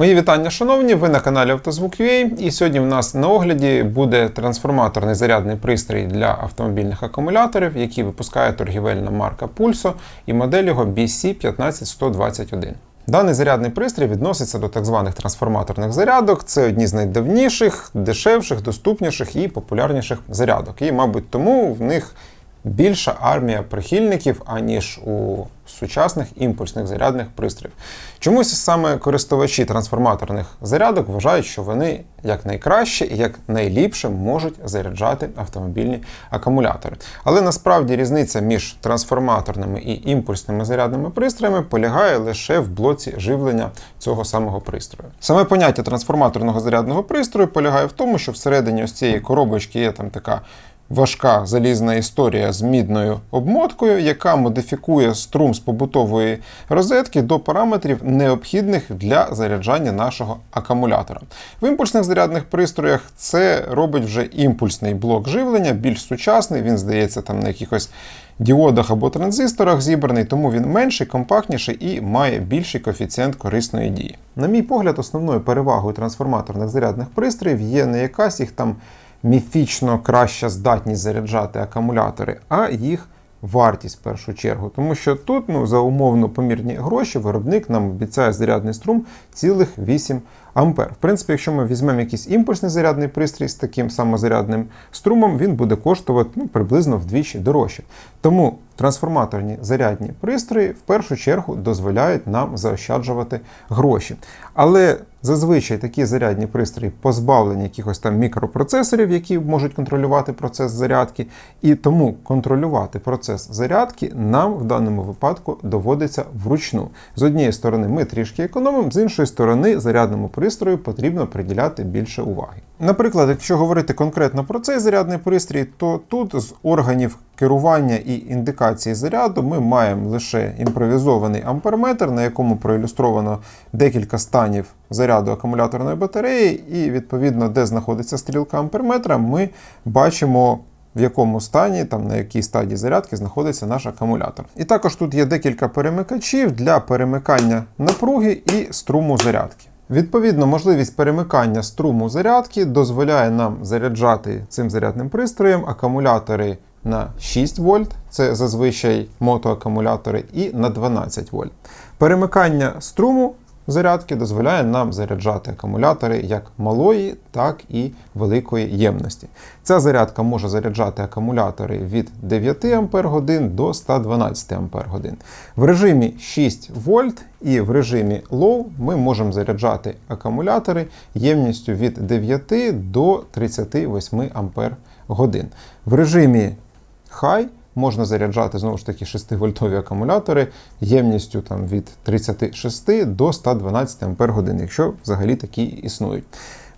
Мої вітання, шановні. Ви на каналі Автозвук.ua і сьогодні в нас на огляді буде трансформаторний зарядний пристрій для автомобільних акумуляторів, який випускає торгівельна марка Pulso і модель його BC15121. Даний зарядний пристрій відноситься до так званих трансформаторних зарядок. Це одні з найдавніших, дешевших, доступніших і популярніших зарядок. І, мабуть, тому в них більша армія прихильників, аніж у сучасних імпульсних зарядних пристроїв. Чомусь саме користувачі трансформаторних зарядок вважають, що вони як найкраще і як найліпше можуть заряджати автомобільні акумулятори. Але насправді різниця між трансформаторними і імпульсними зарядними пристроями полягає лише в блоці живлення цього самого пристрою. Саме поняття трансформаторного зарядного пристрою полягає в тому, що всередині ось цієї коробочки є там така важка залізна історія з мідною обмоткою, яка модифікує струм з побутової розетки до параметрів, необхідних для заряджання нашого акумулятора. В імпульсних зарядних пристроях це робить вже імпульсний блок живлення, більш сучасний, він здається там на якихось. Діодах або транзисторах зібраний, тому він менший, компактніший і має більший коефіцієнт корисної дії. На мій погляд, основною перевагою трансформаторних зарядних пристроїв є не якась їх там міфічно краща здатність заряджати акумулятори, а їх вартість в першу чергу. Тому що тут ну, за умовно помірні гроші виробник нам обіцяє зарядний струм цілих 8 ампер. В принципі, якщо ми візьмемо якийсь імпульсний зарядний пристрій з таким самозарядним струмом, він буде коштувати ну, приблизно вдвічі дорожче. Тому трансформаторні зарядні пристрої в першу чергу дозволяють нам заощаджувати гроші. Але зазвичай такі зарядні пристрої позбавлені якихось там мікропроцесорів, які можуть контролювати процес зарядки, і тому контролювати процес зарядки нам в даному випадку доводиться вручну. З однієї сторони, ми трішки економимо, з іншої сторони, зарядному пристрою потрібно приділяти більше уваги. Наприклад, якщо говорити конкретно про цей зарядний пристрій, то тут з органів керування і індикації заряду ми маємо лише імпровізований амперметр, на якому проілюстровано декілька станів заряду акумуляторної батареї, і відповідно, де знаходиться стрілка амперметра, ми бачимо. В якому стані, там на якій стадії зарядки знаходиться наш акумулятор. І також тут є декілька перемикачів для перемикання напруги і струму зарядки. Відповідно, можливість перемикання струму зарядки дозволяє нам заряджати цим зарядним пристроєм акумулятори на 6 вольт, це зазвичай мотоакумулятори, і на 12 вольт. Перемикання струму зарядки дозволяє нам заряджати акумулятори як малої, так і великої ємності. Ця зарядка може заряджати акумулятори від 9 Ах до 112 Ах. В режимі 6 вольт і в режимі Low ми можемо заряджати акумулятори ємністю від 9 до 38 Ах. В режимі High можна заряджати знову ж таки 6-вольтові акумулятори ємністю там, від 36 до 112 Ах, якщо взагалі такі існують.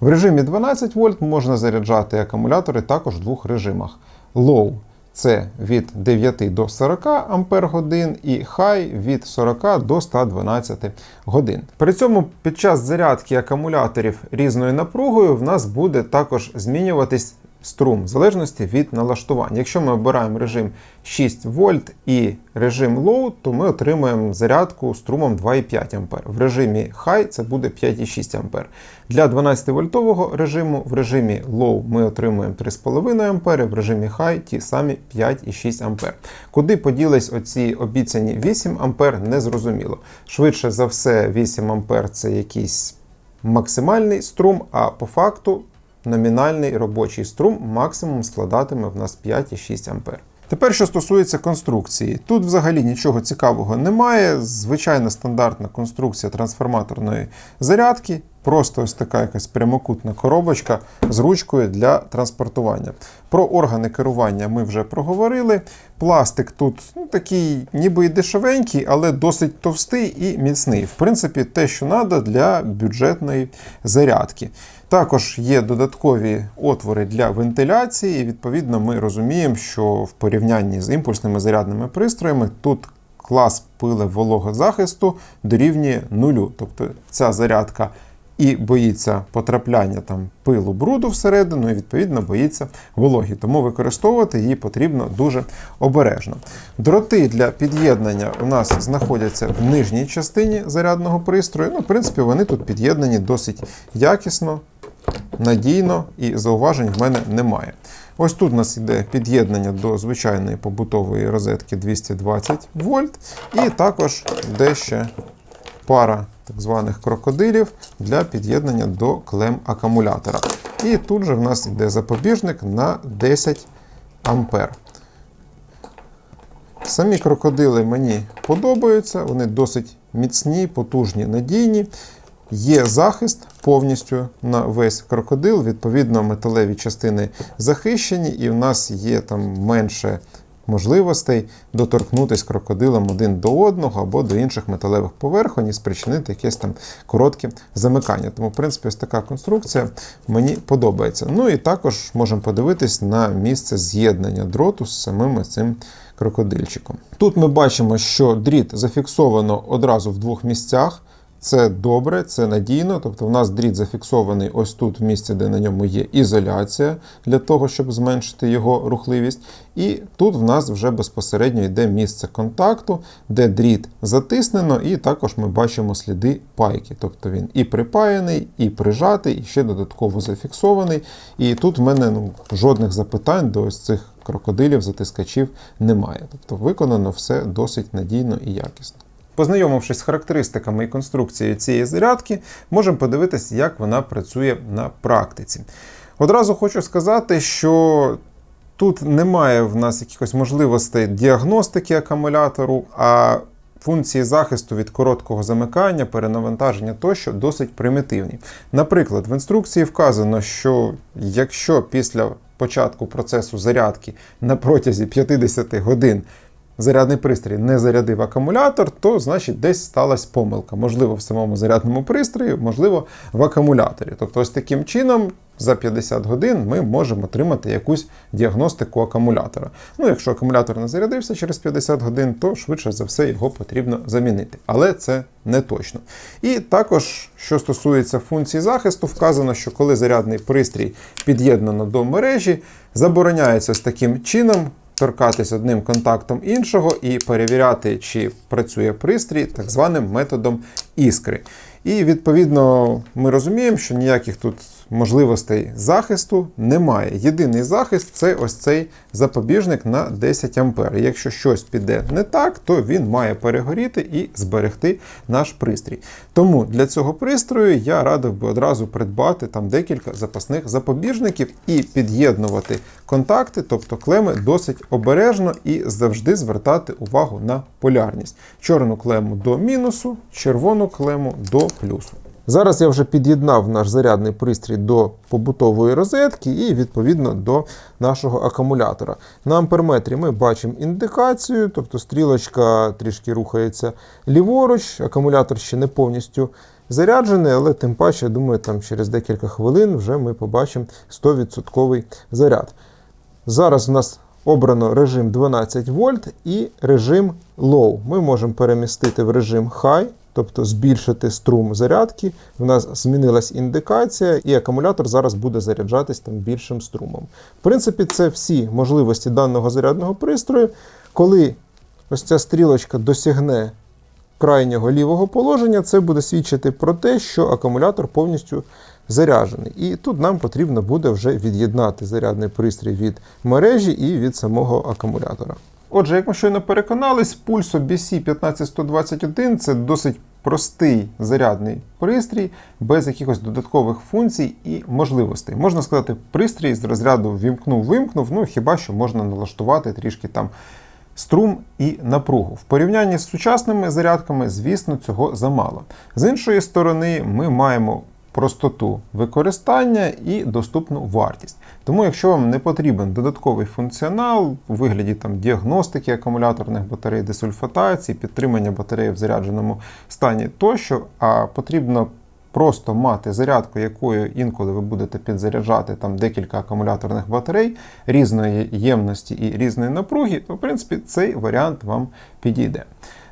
В режимі 12 вольт можна заряджати акумулятори також в двох режимах. Low це від 9 до 40 Ампер годин і High від 40 до 112 годин. При цьому під час зарядки акумуляторів різною напругою в нас буде також змінюватись струм в залежності від налаштування. Якщо ми обираємо режим 6 вольт і режим Low, то ми отримаємо зарядку струмом 2,5 А. В режимі High це буде 5,6 А. Для 12-вольтового режиму в режимі Low ми отримуємо 3,5 А, в режимі High ті самі 5,6 А. Куди поділись оці обіцяні 8 А, не зрозуміло. Швидше за все, 8 А це якийсь максимальний струм, а по факту номінальний робочий струм максимум складатиме в нас 5,6 А. Тепер, що стосується конструкції, тут взагалі нічого цікавого немає. Звичайна стандартна конструкція трансформаторної зарядки, просто ось така якась прямокутна коробочка з ручкою для транспортування. Про органи керування ми вже проговорили. Пластик тут ну, такий, ніби і дешевенький, але досить товстий і міцний. В принципі, те, що треба для бюджетної зарядки. Також є додаткові отвори для вентиляції, і відповідно ми розуміємо, що в порівнянні з імпульсними зарядними пристроями тут клас пили вологозахисту дорівнює нулю. Тобто ця зарядка і боїться потрапляння там пилу бруду всередину, і відповідно боїться вологі. Тому використовувати її потрібно дуже обережно. Дроти для під'єднання у нас знаходяться в нижній частині зарядного пристрою. Ну, в принципі, вони тут під'єднані досить якісно, надійно і зауважень в мене немає. Ось тут у нас йде під'єднання до звичайної побутової розетки 220 вольт, і також йде ще пара так званих крокодилів для під'єднання до клем акумулятора. І тут же в нас йде запобіжник на 10 ампер. Самі крокодили мені подобаються, вони досить міцні, потужні, надійні. Є захист повністю на весь крокодил. Відповідно, металеві частини захищені, і в нас є там менше можливостей доторкнутися крокодилом один до одного або до інших металевих поверхонь і спричинити якесь там коротке замикання. Тому, в принципі, ось така конструкція мені подобається. Ну і також можемо подивитись на місце з'єднання дроту з самим цим крокодильчиком. Тут ми бачимо, що дріт зафіксовано одразу в двох місцях. Це добре, це надійно. Тобто, в нас дріт зафіксований ось тут, в місці, де на ньому є ізоляція, для того, щоб зменшити його рухливість. І тут в нас вже безпосередньо йде місце контакту, де дріт затиснено, і також ми бачимо сліди пайки. Тобто він і припаяний, і прижатий, і ще додатково зафіксований. І тут в мене ну, жодних запитань до ось цих крокодилів, затискачів немає. Тобто виконано все досить надійно і якісно. Познайомившись з характеристиками і конструкцією цієї зарядки, можемо подивитися, як вона працює на практиці. Одразу хочу сказати, що тут немає в нас якихось можливостей діагностики акумулятору, а функції захисту від короткого замикання, перенавантаження тощо досить примітивні. Наприклад, в інструкції вказано, що якщо після початку процесу зарядки на протязі 50 годин зарядний пристрій не зарядив акумулятор, то значить десь сталася помилка. Можливо, в самому зарядному пристрої, можливо, в акумуляторі. Тобто, ось таким чином. За 50 годин ми можемо отримати якусь діагностику акумулятора. Ну, якщо акумулятор не зарядився через 50 годин, то швидше за все його потрібно замінити. Але це не точно. І також, що стосується функції захисту, вказано, що коли зарядний пристрій під'єднано до мережі, забороняється з таким чином торкатись одним контактом іншого і перевіряти, чи працює пристрій так званим методом іскри. І відповідно ми розуміємо, що ніяких тут можливостей захисту немає. Єдиний захист це ось цей запобіжник на 10 А. Якщо щось піде не так, то він має перегоріти і зберегти наш пристрій. Тому для цього пристрою я радив би одразу придбати там декілька запасних запобіжників і під'єднувати контакти, тобто клеми, досить обережно і завжди звертати увагу на полярність. Чорну клему до мінусу, червону клему до плюсу. Зараз я вже під'єднав наш зарядний пристрій до побутової розетки і відповідно до нашого акумулятора. На амперметрі ми бачимо індикацію, тобто стрілочка трішки рухається ліворуч, акумулятор ще не повністю заряджений, але тим паче, я думаю, там через декілька хвилин вже ми побачимо 100% заряд. Зараз у нас обрано режим 12 вольт і режим Low. Ми можемо перемістити в режим High. Тобто збільшити струм зарядки, в нас змінилась індикація, і акумулятор зараз буде заряджатись там більшим струмом. В принципі, це всі можливості даного зарядного пристрою. Коли ось ця стрілочка досягне крайнього лівого положення, це буде свідчити про те, що акумулятор повністю заряджений. І тут нам потрібно буде вже від'єднати зарядний пристрій від мережі і від самого акумулятора. Отже, як ми щойно переконались, Pulso BC15121 це досить простий зарядний пристрій, без якихось додаткових функцій і можливостей. Можна сказати, пристрій з розряду вімкнув-вимкнув, ну хіба що можна налаштувати трішки там струм і напругу. В порівнянні з сучасними зарядками, звісно, цього замало. З іншої сторони, ми маємо простоту використання і доступну вартість. Тому, якщо вам не потрібен додатковий функціонал у вигляді там, діагностики акумуляторних батарей, десульфатації, підтримання батареї в зарядженому стані тощо, а потрібно просто мати зарядку, якою інколи ви будете підзаряджати там декілька акумуляторних батарей різної ємності і різної напруги, то в принципі цей варіант вам підійде.